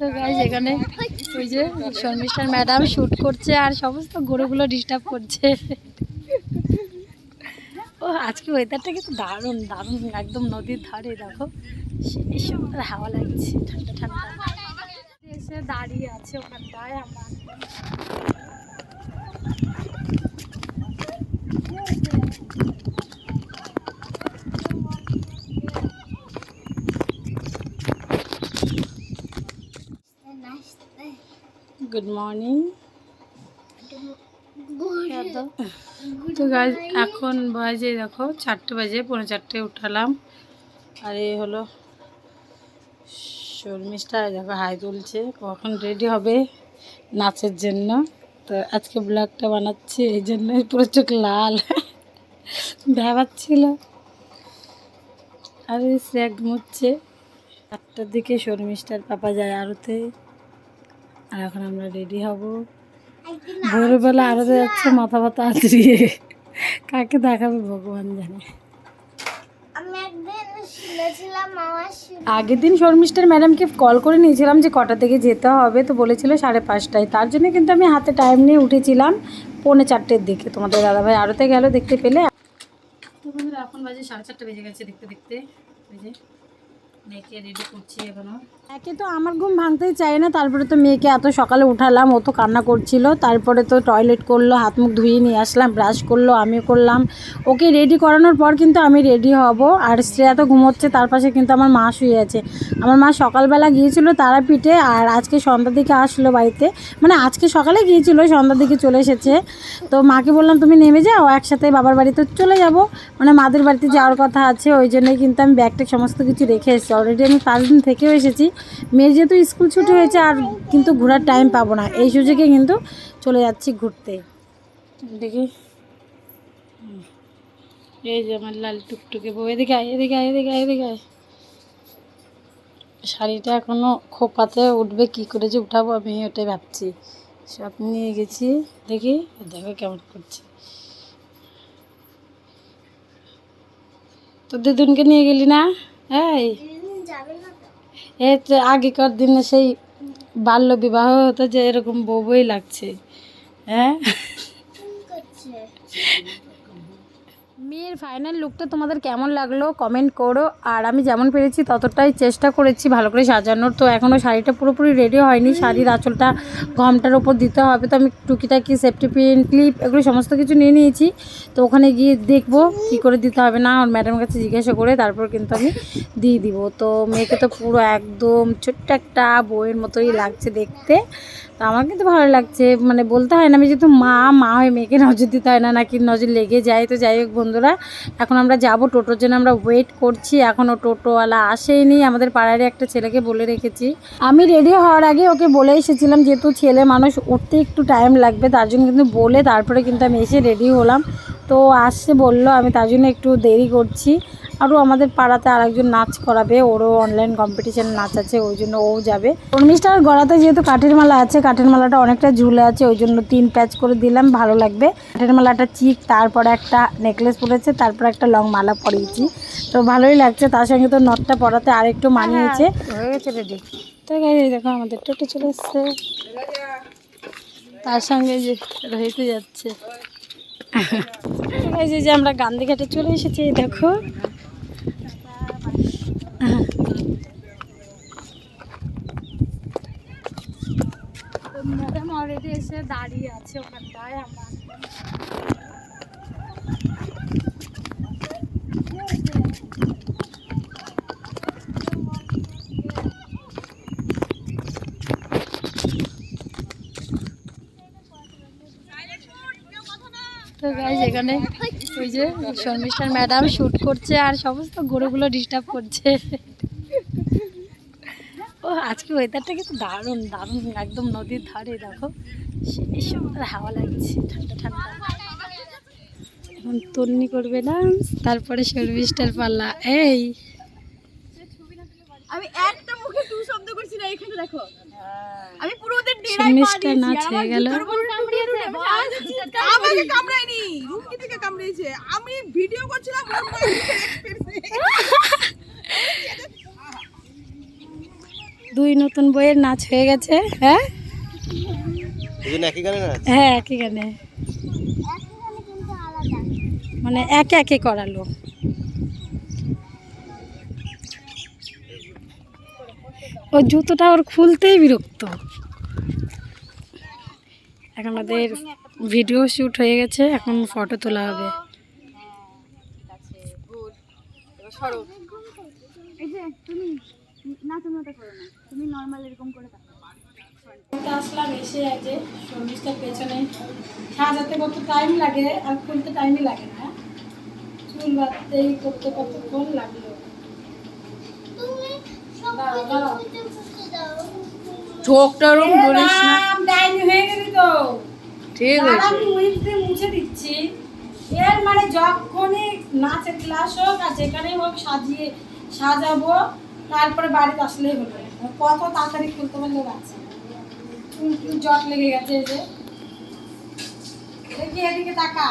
তো গাইজ এখানে ওই যে শর্মিষ্ঠার ম্যাডাম শুট করছে আর সমস্ত গরুগুলো ডিস্টার্ব করছে। ও, আজকে ওয়েদারটা কিন্তু দারুণ দারুণ, একদম নদীর ধারে, দেখো। সেই সুন্দর হাওয়া লাগছে, ঠান্ডা ঠান্ডা। এসে দাঁড়িয়ে আছে ওখানটায় আমরা। গুড মর্নিং তো গাছ এখন বাজে দেখো চারটে বাজে পৌনে চারটে উঠালাম। আর এই হলো শর্মিষ্ঠা দেখো হাই তুলছে। কখন রেডি হবে নাচের জন্য। তো আজকে ব্লগটা বানাচ্ছি এই জন্য পুরো চোখ লাল। ভেবাচ্ছিল আর স্যাক ঘুমোচ্ছে চারটার দিকে শর্মিষ্ঠার পাপা যায় আরতে আর এখন আমরা রেডি হব। ভোরবেলা আরতে যাচ্ছে মাথা ব্যথা আঁচড়িয়ে কাকে দেখাবে ভগবান জানে। আগের দিন শর্মিষ্ঠার ম্যাডামকে কল করে নিয়েছিলাম যে কটা থেকে যেতে হবে তো বলেছিল সাড়ে পাঁচটায়। তার জন্য কিন্তু আমি হাতে টাইম নিয়ে উঠেছিলাম পৌনে চারটের দিকে। তোমাদের দাদাভাই আরতে গেল দেখতে পেলে। তো বন্ধুরা এখন বাজে সাড়ে চারটে বেজে গেছে দেখতে দেখতে। ওই যে মেয়েকে তো আমার ঘুম ভাঙতেই চাই না, তারপরে তো মেয়েকে এত সকালে উঠালাম, ও তো কান্না করছিল, তারপরে তো টয়লেট করল, হাত মুখ ধুয়ে নিয়ে আসলাম ব্রাশ করল, আমিও করলাম। ওকে রেডি করানোর পর কিন্তু আমি রেডি হব, আর শ্রেয়া তো ঘুমোচ্ছে, তার পাশে কিন্তু আমার মা শুয়ে আছে। আমার মা সকালবেলা গিয়েছিল তারাপীঠে, আর আজকে সন্ধ্যার দিকে আসলো বাড়িতে। মানে আজকে সকালে গিয়েছিল, সন্ধ্যার দিকে চলে এসেছে। তো মাকে বললাম, তুমি নেমে যাও, একসাথে বাবার বাড়িতে চলে যাব। মানে মাদের বাড়িতে যাওয়ার কথা আছে, ওই জন্যই কিন্তু আমি ব্যাগটা সমস্ত কিছু রেখে এসেছি। অলরেডি আমি পাঁচ দিন থেকেও এসেছি। মেয়ের যেহেতু স্কুল ছুটি হয়েছে, আর কিন্তু ঘোরার টাইম পাবো না। এই সুযোগে কিন্তু চলে যাচ্ছি ঘুরতে। দেখি। এই যে আমার লাল টুকটুকে বউ, এদিকে আয় এদিকে আয় এদিকে আয় এদিকে আয়। শাড়িটা এখনও খোপাতে উঠবে, কি করে যে উঠাবো আমি ওটাই ভাবছি। সব নিয়ে গেছি, দেখি, দেখো কেমন করছে। তো দিদুনকে নিয়ে গেলি না? এই। তো এই আগেকার দিনে সেই বাল্য বিবাহ হতো যে এরকম বউ বই লাগছে হ্যাঁ? মেয়ের ফাইনাল লুকটা তোমাদের কেমন লাগল? কমেন্ট করো। আর আমি যেমন পেরেছি ততটাই চেষ্টা করেছি ভালো করে সাজানোর। তো এখনও শাড়িটা পুরোপুরি রেডি হয়নি। শাড়ির আঁচলটা গমটার ওপর দিতে হবে। তো আমি টুকিটাকি সেফটি পিন ক্লিপ এগুলো সমস্ত কিছু নিয়ে নিয়েছি। তো ওখানে গিয়ে দেখব কি করে দিতে হবে। না, ওর ম্যাডামের কাছে জিজ্ঞাসা করে তারপর কিন্তু আমি দিয়ে দিব। তো মেয়েকে তো পুরো একদম ছোট্ট একটা বইয়ের মতোই লাগছে দেখতে। তো আমার কিন্তু ভালো লাগছে। মানে বলতে হয় না, আমি যেহেতু মা মা হয়ে মেয়েকে নজর দিতে হয় না নাকি নজর লেগে যায়। তো যাই হোক বন্ধুরা, এখন আমরা যাব টোটোর জন্য, আমরা ওয়েট করছি। এখনও টোটোওয়ালা আসেইনি আমাদের পাড়ারই একটা ছেলেকে বলে রেখেছি। আমি রেডি হওয়ার আগে ওকে বলে এসেছিলাম, যেহেতু ছেলে মানুষ, উঠতে একটু টাইম লাগবে, তার জন্য কিন্তু বলে তারপরে কিন্তু আমি এসে রেডি হলাম। তো আসছে, বলল, আমি তার জন্য একটু দেরি করছি। আরও আমাদের পাড়াতে আরেকজন নাচ করাবে ওরও অনলাইন কম্পিটিশন নাচ আছে ওই জন্য ও যাবে। উর্মিষ্টার গড়াতে যেহেতু কাঠের মালা আছে কাঠের মালাটা অনেকটা ঝুলে আছে ওই জন্য তিন প্যাচ করে দিলাম ভালো লাগবে। কাঠের মালাটা চিক তারপরে একটা নেকলেস পরেছে তারপর একটা লং মালা পরিয়েছি। তো ভালোই লাগছে তার সঙ্গে তো নটটা পরাতে আরেকটু মানিয়েছে। হয়ে গেছে রেডি তো দেখো আমাদের টোটো চলে এসছে। তার সঙ্গে যে রহিতে যাচ্ছে। এই যে আমরা গান্ধীঘাটে চলে এসেছি দেখো ম্যাডাম অলরেডি এসে দাঁড়িয়ে আছে ওখানটায় আমরা। এখানে ওই যে শর্মিষ্ঠার ম্যাডাম শুট করছে আর সমস্ত গরুগুলো ডিস্টার্ব করছে। আজকে ওয়েদারটা কিন্তু দারুণ দারুণ একদম নদীর ধারে দেখো। সেই সুন্দর হাওয়া লাগছে ঠান্ডা ঠান্ডা। এখন তন্নি করবে না তারপরে শর্মিষ্ঠার পাল্লা। এই! আমি একটা মুখে টু শব্দ করছি না এখানে দেখো। আমি পুরো ওদের ডেরায় পা নাচ হয়ে গেল। আমি আমাকে কামড়ায়নি রুমকি থেকে কামড়িয়েছে আমি ভিডিও করছিলাম। দুই নতুন বইয়ের নাচ হয়ে গেছে হ্যাঁ? একই গানে হ্যাঁ একই গানে। একইখানে মানে একে একে করালো। ও জুতোটা ওর খুলতেই বিরক্ত। এখন ওদের ভিডিও শ্যুট হয়ে গেছে এখন ফটো তোলা হবে। এবার সরো। যে তুমি নাচো করো না। তুমি নর্মাল এরকম করে আসলাম এসে আছে পেছনে। সাজাতে কত টাইম লাগে? আর খুলতে টাইমই লাগে না। চুল বাঁধতেই করতে কতক্ষণ লাগল? চোখটা না। ডাইনি হয়ে গেলি তো। ঠিক আছে। আমি উইপ দিয়ে মুছে দিচ্ছি। এর মানে যখনই নাচের ক্লাস হোক আর যেখানেই হোক সাজিয়ে সাজাবো তারপরে বাড়িতে আসলেই হলো কত তাড়াতাড়ি খুলতে পারলে বাচ্চা জট লেগে গেছে এই যে। দেখি এদিকে তাকা।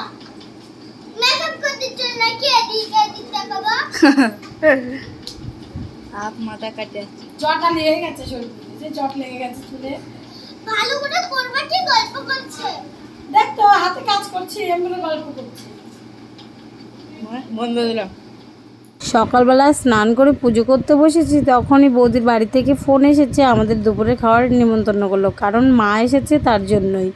মেকআপ করতে চল নাকি এদিক এদিক দেখাবো হাত মাথা কাটে। জটা লেগে গেছে শরীরে যে জট লেগে গেছে চুলে। ভালো করে করবা কি গল্প করছে? দেখ তো হাতে কাজ করছি এমনি গল্প করছি। বন্ধ দিলাম সকালবেলা স্নান করে পুজো করতে বসেছি, তখনই বৌদির বাড়ি থেকে ফোন এসেছে আমাদের দুপুরে খাওয়ার নিমন্ত্রণ করল, কারণ মা এসেছে তার জন্যই।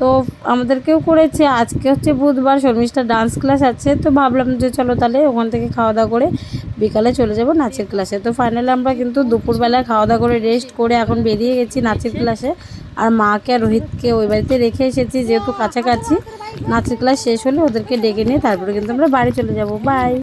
তো আমাদেরকেও করেছে, আজকে হচ্ছে বুধবার শর্মিষ্ঠা ডান্স ক্লাস আছে, তো ভাবলাম যে চলো তাহলে ওখান থেকে খাওয়া দাওয়া করে বিকালে চলে যাব নাচের ক্লাসে তো ফাইনালি আমরা কিন্তু দুপুরবেলা খাওয়া দাওয়া করে রেস্ট করে এখন বেরিয়ে গেছি নাচের ক্লাসে আর মাকে আর রোহিতকে ওই বাড়িতে রেখে এসেছি, যেহেতু কাছাকাছি। নাচের ক্লাস শেষ হলে ওদেরকে ডেকে নিয়ে তারপরে কিন্তু আমরা বাড়ি চলে যাব। বাই